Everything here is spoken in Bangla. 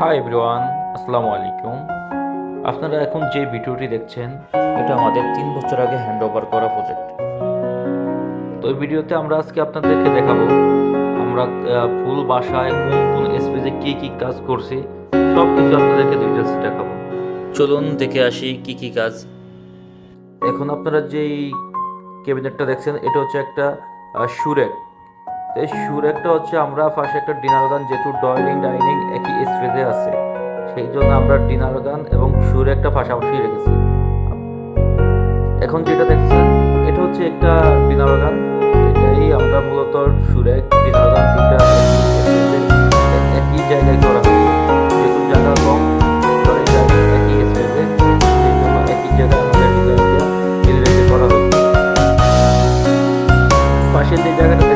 হাই এভরিওয়ান আসসালামু আলাইকুম আপনারা এখন যে ভিডিওটি দেখছেন, এটা আমাদের তিন বছর আগে হ্যান্ড ওভার করা প্রজেক্ট তো এই ভিডিওতে আমরা আজকে আপনাদেরকে দেখাবো, আমরা ফুল বাসায় কোন কোন স্পেসে কী কী কাজ করছি সব কিছু আপনাদেরকে ডিটেলসে দেখাবো। চলুন দেখে আসি কি কি কাজ। এখন আপনারা যেই ক্যাবিনেটটা দেখছেন, এটা হচ্ছে একটা সুরেক। তো এই সুরেকটা হচ্ছে আমরা ফার্স্ট একটা ডিনার গান, যেহেতু ডয়নিং ডাইনিং একই জন্য আমরা ডিনার গান এবং সুর একটা পাশাপাশি রেখেছি। এখন যেটা দেখছেন, এটা হচ্ছে একটা ডিনার গান। এটাই আমরা মূলত সুরে ডিনার গান দুটা একই জায়গায় করা হয়েছে। যেহেতু জায়গা কম যে জায়গাটা